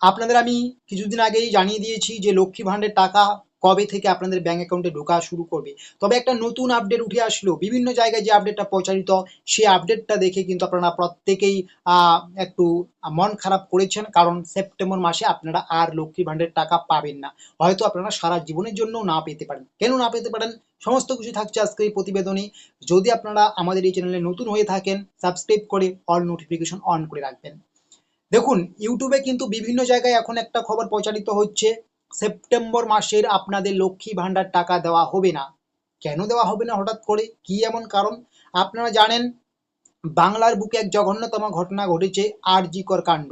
আপনাদের আমি কিছুদিন আগেই জানিয়ে দিয়েছি যে লক্ষ্মী ভাণ্ডের টাকা কবে থেকে আপনাদের ব্যাংক অ্যাকাউন্টে ঢোকা শুরু করবে। তবে একটা নতুন আপডেট উঠে আসলো। বিভিন্ন জায়গায় যে আপডেটটা প্রচারিত সেই আপডেটটা দেখে কিন্তু আপনারা প্রত্যেকেই একটু মন খারাপ করেছেন। কারণ সেপ্টেম্বর মাসে আপনারা আর লক্ষ্মী ভাণ্ডের টাকা পাবেন না। হয়তো আপনারা সারা জীবনের জন্য না পেতে পারেন। কেন না পেতে পারেন? সমস্ত কিছু থাকছে আজকের এই প্রতিবেদনে। যদি আপনারা আমাদের এই চ্যানেলে নতুন হয়ে থাকেন সাবস্ক্রাইব করে অল নোটিফিকেশন অন করে রাখবেন। দেখুন ইউটিউবে কিন্তু বিভিন্ন জায়গায় এখন একটা খবর প্রচারিত হচ্ছে। সেপ্টেম্বর মাসের আপনাদের লক্ষ্মী ভাণ্ডার টাকা দেওয়া হবে না। কেন দেওয়া হবে না হঠাৎ করে? কি এমন কারণ? আপনারা জানেন, বাংলার বুকে এক জঘন্যতম ঘটনা ঘটেছে আর আরজিকর কাণ্ড।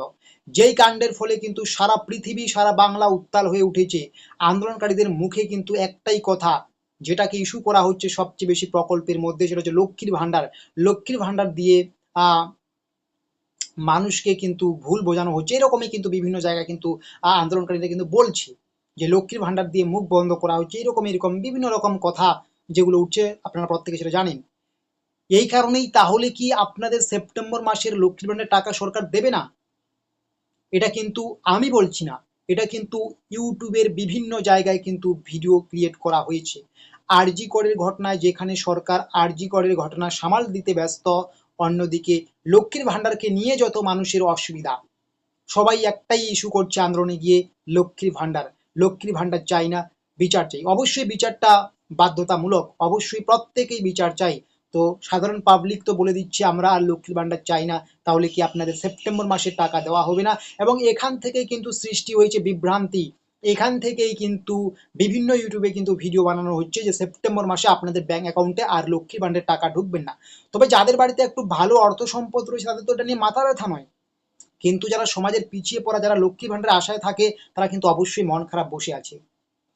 যেই কাণ্ডের ফলে কিন্তু সারা পৃথিবী, সারা বাংলা উত্তাল হয়ে উঠেছে। আন্দোলনকারীদের মুখে কিন্তু একটাই কথা, যেটাকে ইস্যু করা হচ্ছে সবচেয়ে বেশি প্রকল্পের মধ্যে, সেটা হচ্ছে লক্ষ্মীর ভাণ্ডার। লক্ষ্মীর ভাণ্ডার দিয়ে মানুষকে কিন্তু ভুল বোঝানো হচ্ছে। এরকমই কিন্তু বিভিন্ন জায়গায় কিন্তু আন্দোলনকারীরা কিন্তু বলছে যে লক্ষ্মীর ভাণ্ডার দিয়ে মুখ বন্ধ করা হচ্ছে। এরকম এরকম বিভিন্ন রকম কথা যেগুলো উঠছে, আপনারা প্রত্যেকে সেটা জানেন। এই কারণেই তাহলে কি আপনাদের সেপ্টেম্বর মাসের লক্ষ্মীর ভাণ্ডারের টাকা সরকার দেবে না? এটা কিন্তু আমি বলছি না। এটা কিন্তু ইউটিউবের বিভিন্ন জায়গায় কিন্তু ভিডিও ক্রিয়েট করা হয়েছে। আরজি করের ঘটনায় যেখানে সরকার আরজি করের ঘটনা সামাল দিতে ব্যস্ত অন্যদিকে লক্ষ্মীর ভাণ্ডারকে নিয়ে যত মানুষের অসুবিধা, সবাই একটাই ইস্যু করছে আন্দোলনে গিয়ে লক্ষ্মীর ভাণ্ডার। লক্ষ্মীর ভাণ্ডার চাই না, বিচার চাই। অবশ্যই বিচারটা বাধ্যতামূলক, অবশ্যই প্রত্যেকেই বিচার চাই। তো সাধারণ পাবলিক তো বলে দিচ্ছে, আমরা আর লক্ষ্মীর ভাণ্ডার চাই না, তাহলে কি আপনাদের সেপ্টেম্বর মাসে টাকা দেওয়া হবে না? এবং এখান থেকেই কিন্তু সৃষ্টি হয়েছে বিভ্রান্তি। এখান থেকেই কিন্তু বিভিন্ন ইউটিউবে কিন্তু ভিডিও বানানো হচ্ছে যে সেপ্টেম্বর মাসে আপনাদের ব্যাংক অ্যাকাউন্টে আর লক্ষ্মীর ভাণ্ডারের টাকা ঢুকবেন না। তবে যাদের বাড়িতে একটু ভালো অর্থ সম্পদ রয়েছে, তাদের তো এটা নিয়ে মাথা ব্যথা নয়। কিন্তু যারা সমাজের পিছিয়ে পড়া, যারা লক্ষ্মী ভাণ্ডারের আশায় থাকে, তারা কিন্তু অবশ্যই মন খারাপ বসে আছে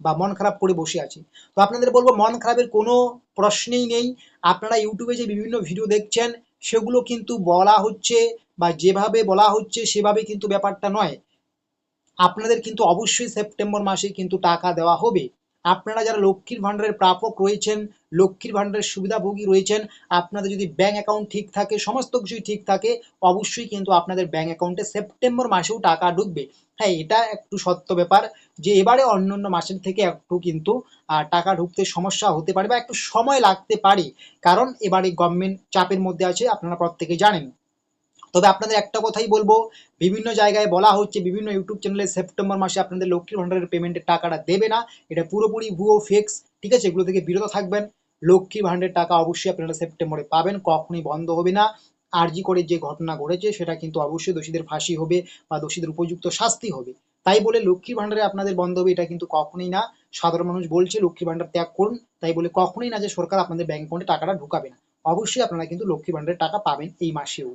বা মন খারাপ করে বসে আছে। তো আপনাদের বলব, মন খারাপের কোনো প্রশ্নেই নেই। আপনারা ইউটিউবে যে বিভিন্ন ভিডিও দেখছেন, সেগুলো কিন্তু বলা হচ্ছে বা যেভাবে বলা হচ্ছে, সেভাবে কিন্তু ব্যাপারটা নয়। আপনাদের কিন্তু অবশ্যই সেপ্টেম্বর মাসে কিন্তু টাকা দেওয়া হবে। আপনারা যারা লক্ষ্মীর ভাণ্ডারের প্রাপক রয়েছেন, লক্ষ্মীর ভাণ্ডারের সুবিধাভোগী রয়েছেন, আপনাদের যদি ব্যাঙ্ক অ্যাকাউন্ট ঠিক থাকে, সমস্ত কিছুই ঠিক থাকে, অবশ্যই কিন্তু আপনাদের ব্যাঙ্ক অ্যাকাউন্টে সেপ্টেম্বর মাসেও টাকা ঢুকবে। হ্যাঁ এটা একটু সত্য ব্যাপার যে এবারে অন্যান্য মাসের থেকে একটু কিন্তু টাকা ঢুকতে সমস্যা হতে পারে বা একটু সময় লাগতে পারে। কারণ এবারে গভর্নমেন্ট চাপের মধ্যে আছে, আপনারা প্রত্যেকে জানেন। তবে আপনাদের একটা কথাই বলব, বিভিন্ন জায়গায় বলা হচ্ছে, বিভিন্ন ইউটিউব চ্যানেলে সেপ্টেম্বর মাসে আপনাদের লক্ষ্মীর ভাণ্ডারের পেমেন্টের টাকাটা দেবে না। এটা পুরোপুরি ভুয়ো ফেক্স ঠিক আছে? এগুলো থেকে বিরত থাকবেন। লক্ষ্মী ভাণ্ডারের টাকা অবশ্যই আপনারা সেপ্টেম্বরে পাবেন, কখনোই বন্ধ হবে না। আরজি করে যে ঘটনা ঘটেছে, সেটা কিন্তু অবশ্যই দোষীদের ফাঁসি হবে বা দোষীদের উপযুক্ত শাস্তি হবে। তাই বলে লক্ষ্মী ভাণ্ডারে আপনাদের বন্ধ হবে, এটা কিন্তু কখনোই না। সাধারণ মানুষ বলছে লক্ষ্মী ভাণ্ডার ত্যাগ করুন। তাই বলে কখনোই না যে সরকার আপনাদের ব্যাংক অ্যাকাউন্টে টাকাটা ঢুকাবে না। অবশ্যই আপনারা কিন্তু লক্ষ্মী ভাণ্ডারের টাকা পাবেন এই মাসেও।